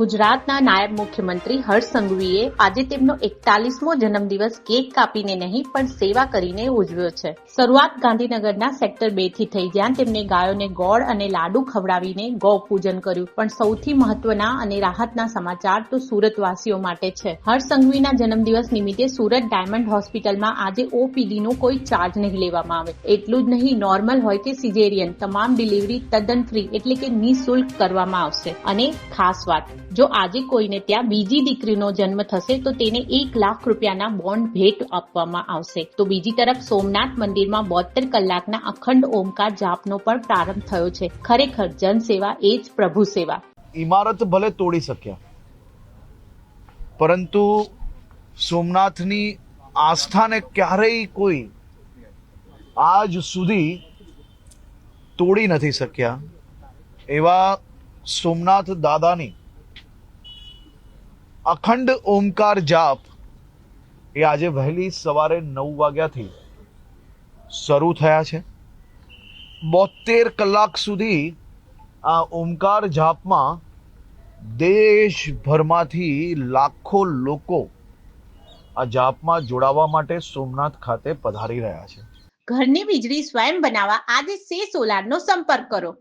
ગુજરાતના નાયબ મુખ્યમંત્રી હર્ષ સંઘવીએ આજે તેમનો એકતાલીસમો જન્મદિવસ કેક કાપીને નહીં, પણ સેવા કરીને ઉજવ્યો છે. શરૂઆત ગાંધીનગરના સેક્ટર બેથી થઈ જ્યાં તેમને ગાયોને ગોળ અને લાડુ ખવડાવીને ગૌ પૂજન કર્યું. પણ સૌથી મહત્વના અને રાહતના સમાચાર તો સુરતવાસીઓ માટે છે. હર્ષ સંઘવીના જન્મદિવસ નિમિત્તે સુરત ડાયમંડ હોસ્પિટલમાં આજે ઓપીડીનો કોઈ ચાર્જ નહીં લેવામાં આવે. એટલું જ નહીં, નોર્મલ હોય કે સિઝેરિયન, તમામ ડિલિવરી તદ્દન ફ્રી એટલે કે નિઃશુલ્ક કરવામાં આવશે. અને ખાસ વાત જો આજે કોઈને ત્યાં બીજી દીકરીનો જન્મ થશે, તો તેને એક લાખ રૂપિયાના બોન્ડ ભેટ આપવામાં આવશે. તો બીજી તરફ સોમનાથ મંદિરમાં બોતેર કલાકના અખંડ ઓમકાર જાપનો પણ પ્રારંભ થયો છે. ખરેખર જનસેવા એ જ પ્રભુ સેવા. ઇમારત ભલે તોડી શક્યા, પરંતુ સોમનાથની આસ્થાને ક્યારેય કોઈ આજ સુધી તોડી નથી શક્યા. એવા સોમનાથ દાદાની અખંડ ઓમકાર જાપ એ આજે વહેલી સવારે નવ વાગ્યાથી શરૂ થયા છે. બોતેર કલાક સુધી આ ઓમકાર જાપમાં દેશભરમાંથી લાખો લોકો આ જાપમાં જોડાવા માટે સોમનાથ ખાતે પધારી રહ્યા છે. ઘરની વીજળી સ્વયં બનાવવા આજે સે સોલારનો સંપર્ક કરો.